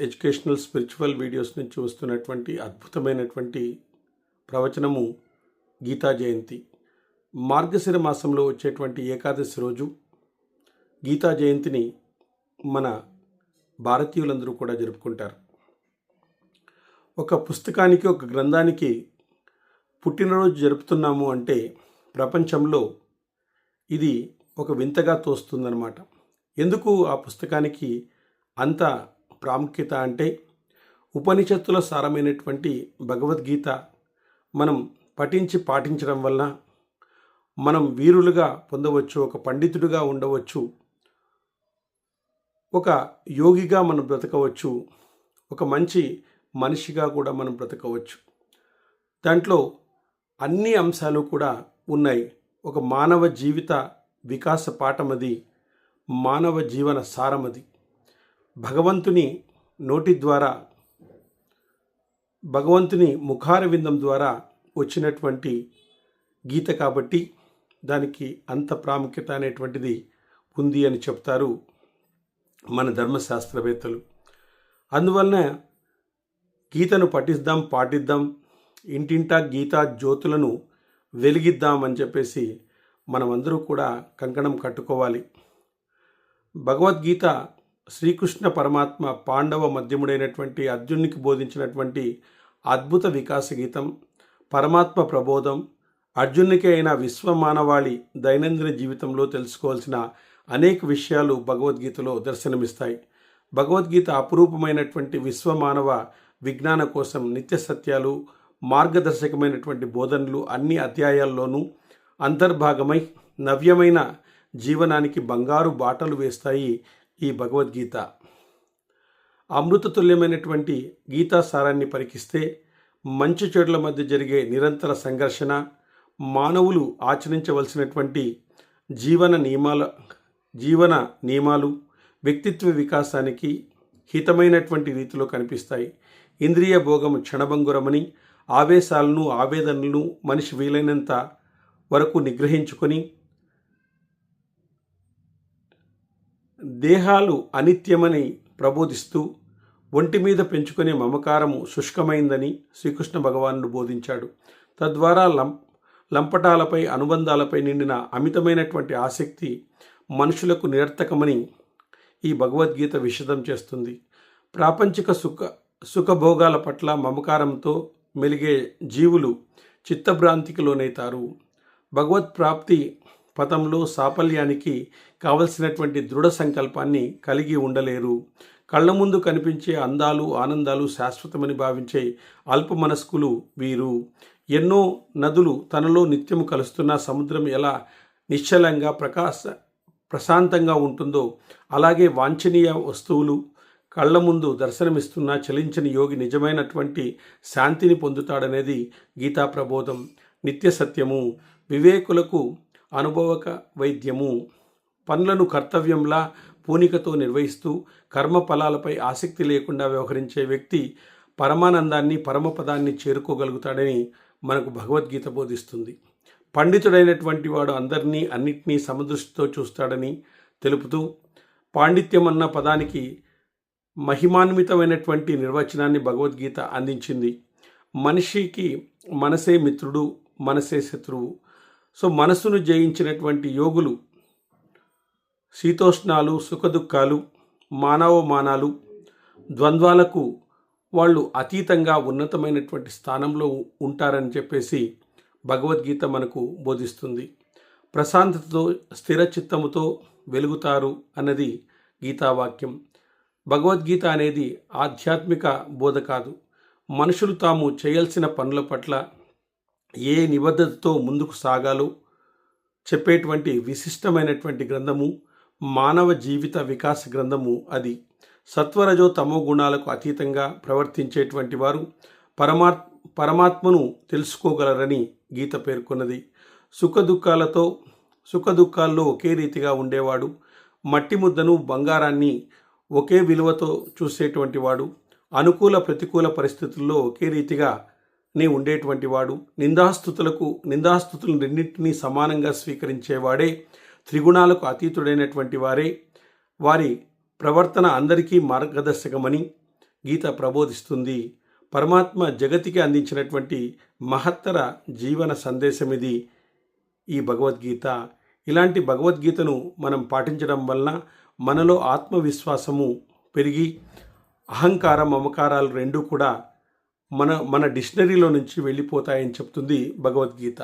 Educational spiritual videos నుంచి వస్తున్నటువంటి అద్భుతమైనటువంటి ప్రవచనము గీతా జయంతి. మార్గశిర మాసంలో వచ్చేటువంటి ఏకాదశి రోజు గీతా జయంతిని మన భారతీయులందరూ కూడా జరుపుకుంటారు. ఒక పుస్తకానికి ఒక గ్రంథానికి పుట్టినరోజు జరుపుతున్నాము అంటే ప్రపంచంలో ఇది ఒక వింతగా తోస్తుందన్నమాట. ఎందుకు ఆ పుస్తకానికి అంత ప్రాముఖ్యత అంటే ఉపనిషత్తుల సారమైనటువంటి భగవద్గీత మనం పఠించి పాటించడం వల్ల మనం వీరులుగా పొందవచ్చు ఒక పండితుడిగా ఉండవచ్చు ఒక యోగిగా మనం బ్రతకవచ్చు ఒక మంచి మనిషిగా కూడా మనం బ్రతకవచ్చు. దాంట్లో అన్ని అంశాలు కూడా ఉన్నాయి. ఒక మానవ జీవిత వికాస పాఠమది మానవ జీవన సారమది. భగవంతుని నోటి ద్వారా భగవంతుని ముఖార విందం ద్వారా వచ్చినటువంటి గీత కాబట్టి దానికి అంత ప్రాముఖ్యత అనేటువంటిది ఉంది అని చెప్తారు మన ధర్మశాస్త్రవేత్తలు. అందువలన గీతను పఠిద్దాం పాటిద్దాం ఇంటింటా గీతా జ్యోతులను వెలిగిద్దాం అని చెప్పేసి మనమందరూ కూడా కంకణం కట్టుకోవాలి. భగవద్గీత శ్రీకృష్ణ పరమాత్మ పాండవ మధ్యముడైనటువంటి అర్జునునికి బోధించినటువంటి అద్భుత వికాస గీతం పరమాత్మ ప్రబోధం అర్జునునికి అయిన విశ్వమానవాళి దైనందిన జీవితంలో తెలుసుకోవాల్సిన అనేక విషయాలు భగవద్గీతలో దర్శనమిస్తాయి. భగవద్గీత అపురూపమైనటువంటి విశ్వమానవ విజ్ఞాన కోసం నిత్య సత్యాలు మార్గదర్శకమైనటువంటి బోధనలు అన్ని అధ్యాయాల్లోనూ అంతర్భాగమై నవ్యమైన జీవనానికి బంగారు బాటలు వేస్తాయి ఈ భగవద్గీత. అమృతతుల్యమైనటువంటి గీతా సారాన్ని పరికిస్తే మంచి చెడుల మధ్య జరిగే నిరంతర సంఘర్షణ మానవులు ఆచరించవలసినటువంటి జీవన నియమాల జీవన నియమాలు వ్యక్తిత్వ వికాసానికి హితమైనటువంటి రీతిలో కనిపిస్తాయి. ఇంద్రియ భోగం క్షణభంగురమని ఆవేశాలను ఆవేదనలను మనిషి వీలైనంత వరకు నిగ్రహించుకొని దేహాలు అనిత్యమని ప్రబోధిస్తూ ఒంటి మీద పెంచుకునే మమకారము శుష్కమైందని శ్రీకృష్ణ భగవానుడు బోధించాడు. తద్వారా లం లంపటాలపై అనుబంధాలపై నిండిన అమితమైనటువంటి ఆసక్తి మనుషులకు నిరర్థకమని ఈ భగవద్గీత విషదం చేస్తుంది. ప్రాపంచిక సుఖ సుఖభోగాల పట్ల మమకారంతో మెలిగే జీవులు చిత్తభ్రాంతికి లోనైతారు. భగవత్ ప్రాప్తి పథంలో సాఫల్యానికి కావలసినటువంటి దృఢ సంకల్పాన్ని కలిగి ఉండలేరు. కళ్ళ ముందు కనిపించే అందాలు ఆనందాలు శాశ్వతమని భావించే అల్ప మనస్కులు వీరు. ఎన్నో నదులు తనలో నిత్యము కలుస్తున్న సముద్రం ఎలా నిశ్చలంగా ప్రకాశ ప్రశాంతంగా ఉంటుందో అలాగే వాంఛనీయ వస్తువులు కళ్ళ ముందు దర్శనమిస్తున్న చలించని యోగి నిజమైనటువంటి శాంతిని పొందుతాడనేది గీతా ప్రబోధం నిత్య సత్యము. వివేకులకు అనుభవక వైద్యము. పనులను కర్తవ్యంలా పూనికతో నిర్వహిస్తూ కర్మ ఫలాలపై ఆసక్తి లేకుండా వ్యవహరించే వ్యక్తి పరమానందాన్ని పరమపదాన్ని చేరుకోగలుగుతాడని మనకు భగవద్గీత బోధిస్తుంది. పండితుడైనటువంటి వాడు అందరినీ అన్నిటినీ సమదృష్టితో చూస్తాడని తెలుపుతూ పాండిత్యం అన్న పదానికి మహిమాన్వితమైనటువంటి నిర్వచనాన్ని భగవద్గీత అందించింది. మనిషికి మనసే మిత్రుడు మనసే శత్రువు. సో మనసును జయించినటువంటి యోగులు శీతోష్ణాలు సుఖదుఖాలు మానవమానాలు ద్వంద్వాలకు వాళ్ళు అతీతంగా ఉన్నతమైనటువంటి స్థానంలో ఉంటారని చెప్పేసి భగవద్గీత మనకు బోధిస్తుంది. ప్రశాంతతతో స్థిర చిత్తముతో వెలుగుతారు అన్నది గీతావాక్యం. భగవద్గీత అనేది ఆధ్యాత్మిక బోధ కాదు. మనుషులు తాము చేయాల్సిన పనుల పట్ల ఏ నిబద్ధతతో ముందుకు సాగాలో చెప్పేటువంటి విశిష్టమైనటువంటి గ్రంథము మానవ జీవిత వికాస గ్రంథము అది. సత్వరజో తమో గుణాలకు అతీతంగా ప్రవర్తించేటువంటి వారు పరమాత్ పరమాత్మను తెలుసుకోగలరని గీత పేర్కొన్నది. సుఖదుఖాలతో సుఖదుఖాల్లో ఒకే రీతిగా ఉండేవాడు. మట్టి ముద్దను బంగారాన్ని ఒకే విలువతో చూసేటువంటి వాడు. అనుకూల ప్రతికూల పరిస్థితుల్లో ఒకే రీతిగా నే ఉండేటువంటి వాడు. నిందాస్తుతులకు నిందాస్థుతులను రెండింటినీ సమానంగా స్వీకరించేవాడే త్రిగుణాలకు అతీతుడైనటువంటి వారే. వారి ప్రవర్తన అందరికీ మార్గదర్శకమని గీత ప్రబోధిస్తుంది. పరమాత్మ జగతికి అందించినటువంటి మహత్తర జీవన సందేశం ఇది ఈ భగవద్గీత. ఇలాంటి భగవద్గీతను మనం పాటించడం వలన మనలో ఆత్మవిశ్వాసము పెరిగి అహంకారం మమకారాలు రెండూ కూడా మన మన డిక్షనరీలో నుంచి వెళ్ళిపోతాయని చెప్తుంది భగవద్గీత.